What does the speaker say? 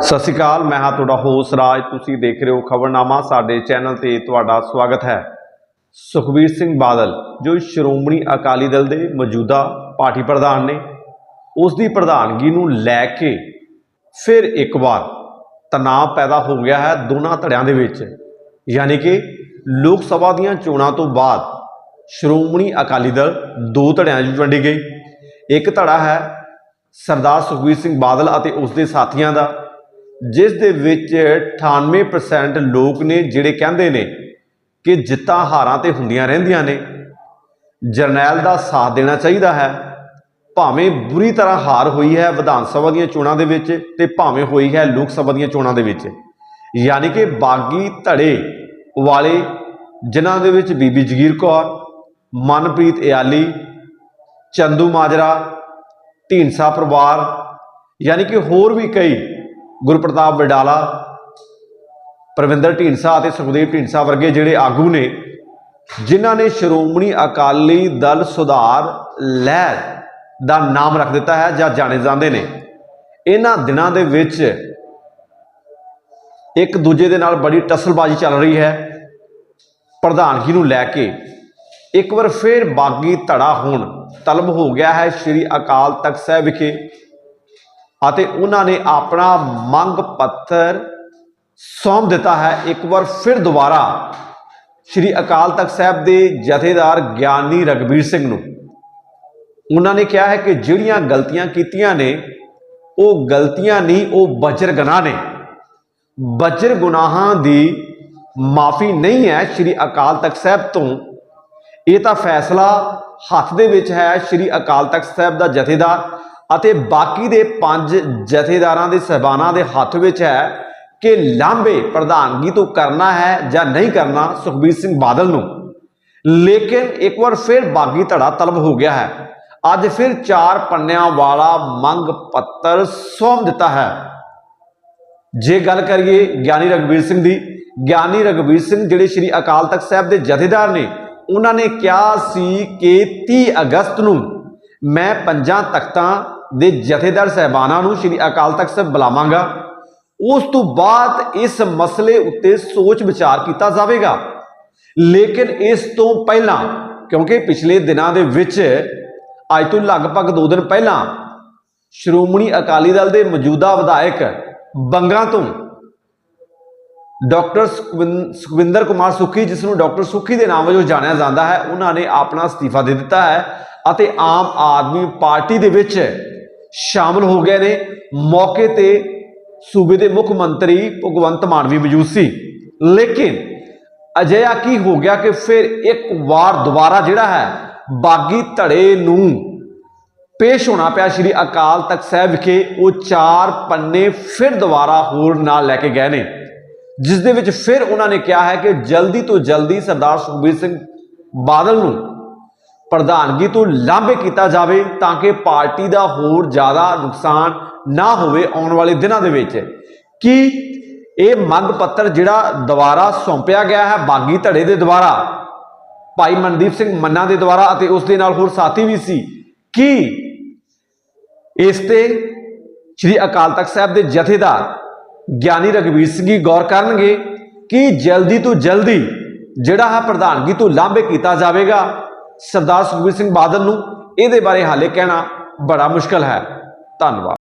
ਸਤਿ ਸ਼੍ਰੀ ਅਕਾਲ, ਮੈਂ ਹਾਂ ਤੁਹਾਡਾ ਹੋਸ ਰਾਜ। ਤੁਸੀਂ ਦੇਖ ਰਹੇ ਹੋ ਖਬਰਨਾਮਾ, ਸਾਡੇ ਚੈਨਲ ਤੇ ਤੁਹਾਡਾ ਸਵਾਗਤ ਹੈ। ਸੁਖਬੀਰ ਸਿੰਘ ਬਾਦਲ, ਜੋ ਸ਼੍ਰੋਮਣੀ ਅਕਾਲੀ ਦਲ ਦੇ ਮੌਜੂਦਾ ਪਾਰਟੀ ਪ੍ਰਧਾਨ ਨੇ, ਉਸ ਦੀ ਪ੍ਰਧਾਨਗੀ ਨੂੰ ਲੈ ਕੇ ਫਿਰ ਇੱਕ ਵਾਰ ਤਣਾਅ ਪੈਦਾ ਹੋ ਗਿਆ ਹੈ ਦੋਨਾਂ ਧੜਿਆਂ ਦੇ ਵਿੱਚ। ਯਾਨੀ ਕਿ ਲੋਕ ਸਭਾ ਦੀਆਂ ਚੋਣਾਂ ਤੋਂ ਬਾਅਦ ਸ਼੍ਰੋਮਣੀ ਅਕਾਲੀ ਦਲ ਦੋ ਧੜਿਆਂ 'ਚ ਵੰਡੀ ਗਈ। ਇੱਕ ਧੜਾ ਹੈ ਸਰਦਾਰ ਸੁਖਬੀਰ ਸਿੰਘ ਬਾਦਲ ਅਤੇ ਉਸ ਦੇ ਸਾਥੀਆਂ ਦਾ ਜਿਸ ਦੇ ਵਿੱਚ 98% ਲੋਕ ਨੇ ਜਿਹੜੇ ਕਹਿੰਦੇ ਨੇ ਕਿ ਜਿੱਤਾਂ ਹਾਰਾਂ ਤੇ ਹੁੰਦੀਆਂ ਰਹਿੰਦੀਆਂ ਨੇ। ਜਰਨੈਲ ਦਾ ਸਾਥ ਦੇਣਾ ਚਾਹੀਦਾ ਹੈ। ਭਾਵੇਂ ਬੁਰੀ ਤਰ੍ਹਾਂ ਹਾਰ ਹੋਈ ਹੈ ਵਿਧਾਨ ਸਭਾ ਦੀਆਂ ਚੋਣਾਂ ਦੇ ਵਿੱਚ ਤੇ ਭਾਵੇਂ ਹੋਈ ਹੈ ਲੋਕ ਸਭਾ ਦੀਆਂ ਚੋਣਾਂ ਦੇ ਵਿੱਚ। ਯਾਨੀ ਕਿ ਬਾਗੀ ਧੜੇ ਵਾਲੇ ਜਿਨ੍ਹਾਂ ਦੇ ਵਿੱਚ ਬੀਬੀ ਜਗੀਰ ਕੌਰ, ਮਨਪ੍ਰੀਤ ਇਆਲੀ, ਚੰਦੂ ਮਾਜਰਾ, ਢੀਂਡਸਾ ਪਰਿਵਾਰ, ਯਾਨੀ ਕਿ ਹੋਰ ਵੀ ਕਈ ਗੁਰਪ੍ਰਤਾਪ ਵਡਾਲਾ, ਪ੍ਰਵਿੰਦਰ ਢੀਂਡਸਾ ਅਤੇ ਸੁਖਦੇਵ ਢੀਂਡਸਾ ਵਰਗੇ ਜਿਹੜੇ ਆਗੂ ਨੇ, ਜਿਨ੍ਹਾਂ ਨੇ ਸ਼੍ਰੋਮਣੀ ਅਕਾਲੀ ਦਲ ਸੁਧਾਰ ਲਹਿਰ ਦਾ ਨਾਮ ਰੱਖ ਦਿੱਤਾ ਹੈ ਜਾਂ ਜਾਣੇ ਜਾਂਦੇ ਨੇ। ਇਹਨਾਂ ਦਿਨਾਂ ਦੇ ਵਿੱਚ ਇੱਕ ਦੂਜੇ ਦੇ ਨਾਲ ਬੜੀ ਟਸਲਬਾਜ਼ੀ ਚੱਲ ਰਹੀ ਹੈ। ਪ੍ਰਧਾਨਗੀ ਨੂੰ ਲੈ ਕੇ ਇੱਕ ਵਾਰ ਫਿਰ ਬਾਗੀ ਧੜਾ ਹੋਣ, ਤਲਬ ਹੋ ਗਿਆ ਹੈ ਸ੍ਰੀ ਅਕਾਲ ਤਖਤ ਸਾਹਿਬ ਵਿਖੇ। ਅਤੇ ਉਹਨਾਂ ਨੇ ਆਪਣਾ ਮੰਗ ਪੱਤਰ ਸੌਂਪ ਦਿੱਤਾ ਹੈ। ਇੱਕ ਵਾਰ ਫਿਰ ਦੁਬਾਰਾ ਸ੍ਰੀ ਅਕਾਲ ਤਖਤ ਸਾਹਿਬ ਦੇ ਜਥੇਦਾਰ ਗਿਆਨੀ ਰਗਵੀਰ ਸਿੰਘ ਨੂੰ ਉਹਨਾਂ ਨੇ ਕਿਹਾ ਹੈ ਕਿ ਜਿਹੜੀਆਂ ਗਲਤੀਆਂ ਕੀਤੀਆਂ ਨੇ, ਉਹ ਗਲਤੀਆਂ ਨਹੀਂ, ਉਹ ਬਜਰ ਗੁਨਾਹ ਨੇ। ਬਜਰ ਗੁਨਾਹਾਂ ਦੀ ਮਾਫੀ ਨਹੀਂ ਹੈ ਸ੍ਰੀ ਅਕਾਲ ਤਖਤ ਸਾਹਿਬ ਤੋਂ। ਇਹ ਤਾਂ ਫੈਸਲਾ ਹੱਥ ਦੇ ਵਿੱਚ ਹੈ। ਸ੍ਰੀ ਅਕਾਲ ਤਖਤ ਸਾਹਿਬ ਦਾ ਜਥੇਦਾਰ ਅਤੇ ਬਾਕੀ ਦੇ ਪੰਜ ਜਥੇਦਾਰਾਂ ਦੇ ਸਹਿਬਾਨਾਂ ਦੇ ਹੱਥ ਵਿੱਚ ਹੈ ਕਿ ਲਾਂਬੇ ਪ੍ਰਧਾਨਗੀ ਤੋਂ ਕਰਨਾ ਹੈ ਜਾਂ ਨਹੀਂ ਕਰਨਾ ਸੁਖਬੀਰ ਸਿੰਘ ਬਾਦਲ ਨੂੰ। ਲੇਕਿਨ ਇੱਕ ਵਾਰ ਫਿਰ ਬਾਗੀ ਧੜਾ ਤਲਬ ਹੋ ਗਿਆ ਹੈ। ਅੱਜ ਫਿਰ ਚਾਰ ਪੰਨਿਆਂ ਵਾਲਾ ਮੰਗ ਪੱਤਰ ਸੌਂਪ ਦਿੱਤਾ ਹੈ। ਜੇ ਗੱਲ ਕਰੀਏ ਗਿਆਨੀ ਰਗਵੀਰ ਸਿੰਘ ਦੀ, ਗਿਆਨੀ ਰਗਵੀਰ ਸਿੰਘ ਜਿਹੜੇ ਸ੍ਰੀ ਅਕਾਲ ਤਖਤ ਸਾਹਿਬ ਦੇ ਜਥੇਦਾਰ ਨੇ, ਉਹਨਾਂ ਨੇ ਕਿਹਾ ਸੀ ਕਿ 30 ਅਗਸਤ ਨੂੰ ਮੈਂ ਪੰਜਾਂ ਤਖਤਾਂ ਦੇ ਜਥੇਦਾਰ ਸਹਿਬਾਨਾਂ ਨੂੰ ਸ੍ਰੀ ਅਕਾਲ ਤਖਤ ਸਾਹਿਬ ਬੁਲਾਵਾਂਗਾ। ਉਸ ਤੋਂ ਬਾਅਦ ਇਸ ਮਸਲੇ ਉੱਤੇ ਸੋਚ ਵਿਚਾਰ ਕੀਤਾ ਜਾਵੇਗਾ। ਲੇਕਿਨ ਇਸ ਤੋਂ ਪਹਿਲਾਂ, ਕਿਉਂਕਿ ਪਿਛਲੇ ਦਿਨਾਂ ਦੇ ਵਿੱਚ, ਅੱਜ ਤੋਂ ਲਗਭਗ 2 ਦਿਨ ਪਹਿਲਾਂ, ਸ਼੍ਰੋਮਣੀ ਅਕਾਲੀ ਦਲ ਦੇ ਮੌਜੂਦਾ ਵਿਧਾਇਕ ਬੰਗਾ ਤੋਂ ਡਾਕਟਰ ਸੁਖਵਿੰ- ਸੁਖਵਿੰਦਰ ਕੁਮਾਰ ਸੁੱਖੀ, ਜਿਸ ਨੂੰ ਡਾਕਟਰ ਸੁੱਖੀ ਦੇ ਨਾਮ ਵਜੋਂ ਜਾਣਿਆ ਜਾਂਦਾ ਹੈ, ਉਹਨਾਂ ਨੇ ਆਪਣਾ ਅਸਤੀਫਾ ਦੇ ਦਿੱਤਾ ਹੈ ਅਤੇ ਆਮ ਆਦਮੀ ਪਾਰਟੀ ਦੇ ਵਿੱਚ ਸ਼ਾਮਲ ਹੋ ਗਏ ਨੇ। ਮੌਕੇ ਤੇ ਸੂਬੇ ਦੇ ਮੁੱਖ ਮੰਤਰੀ ਭਗਵੰਤ ਮਾਨ ਵੀ ਮੌਜੂਦ ਸੀ। ਲੇਕਿਨ ਅਜਿਹਾ ਕੀ ਹੋ ਗਿਆ ਕਿ ਫਿਰ ਇੱਕ ਵਾਰ ਦੁਬਾਰਾ ਜਿਹੜਾ ਹੈ, ਬਾਗੀ ਧੜੇ ਨੂੰ ਪੇਸ਼ ਹੋਣਾ ਪਿਆ। ਸ੍ਰੀ ਅਕਾਲ ਤਖਤ ਸਾਹਿਬ ਵਿਖੇ ਉਹ ਚਾਰ ਪੰਨੇ ਫਿਰ ਦੁਬਾਰਾ ਹੋਰ ਨਾਲ ਲੈ ਕੇ ਗਏ ਨੇ। ਜਿਸ ਦੇ ਵਿੱਚ ਫਿਰ ਉਹਨਾਂ ਨੇ ਕਿਹਾ ਹੈ ਕਿ ਜਲਦੀ ਤੋਂ ਜਲਦੀ ਸਰਦਾਰ ਸੁਖਬੀਰ ਸਿੰਘ ਬਾਦਲ ਨੂੰ ਪ੍ਰਧਾਨਗੀ ਤੋਂ ਲਾਂਭੇ ਕੀਤਾ ਜਾਵੇ ਤਾਂ ਕਿ ਪਾਰਟੀ ਦਾ ਹੋਰ ਜ਼ਿਆਦਾ ਨੁਕਸਾਨ ਨਾ ਹੋਵੇ ਆਉਣ ਵਾਲੇ ਦਿਨਾਂ ਦੇ ਵਿੱਚ। ਕਿ ਇਹ ਮੰਗ ਪੱਤਰ ਜਿਹੜਾ ਦੁਬਾਰਾ ਸੌਂਪਿਆ ਗਿਆ ਹੈ ਬਾਗੀ ਧੜੇ ਦੇ ਦੁਆਰਾ, ਭਾਈ ਮਨਦੀਪ ਸਿੰਘ ਮੰਨਾ ਦੇ ਦੁਆਰਾ ਅਤੇ ਉਸ ਦੇ ਨਾਲ ਹੋਰ ਸਾਥੀ ਵੀ ਸੀ, ਕਿ ਇਸ ਤੇ ਸ੍ਰੀ ਅਕਾਲ ਤਖਤ ਸਾਹਿਬ ਦੇ ਜਥੇਦਾਰ ਗਿਆਨੀ ਰਗਵੀਰ ਸਿੰਘ ਜੀ ਗੌਰ ਕਰਨਗੇ ਕਿ ਜਲਦੀ ਤੋਂ ਜਲਦੀ ਜਿਹੜਾ ਹੈ ਪ੍ਰਧਾਨਗੀ ਤੋਂ ਲਾਂਭੇ ਕੀਤਾ ਜਾਵੇਗਾ। ਸਰਦਾਰ ਸੁਖਬੀਰ ਸਿੰਘ ਬਾਦਲ ਨੂੰ ਇਹਦੇ ਬਾਰੇ ਹਾਲੇ ਕਹਿਣਾ ਬੜਾ ਮੁਸ਼ਕਲ ਹੈ। ਧੰਨਵਾਦ।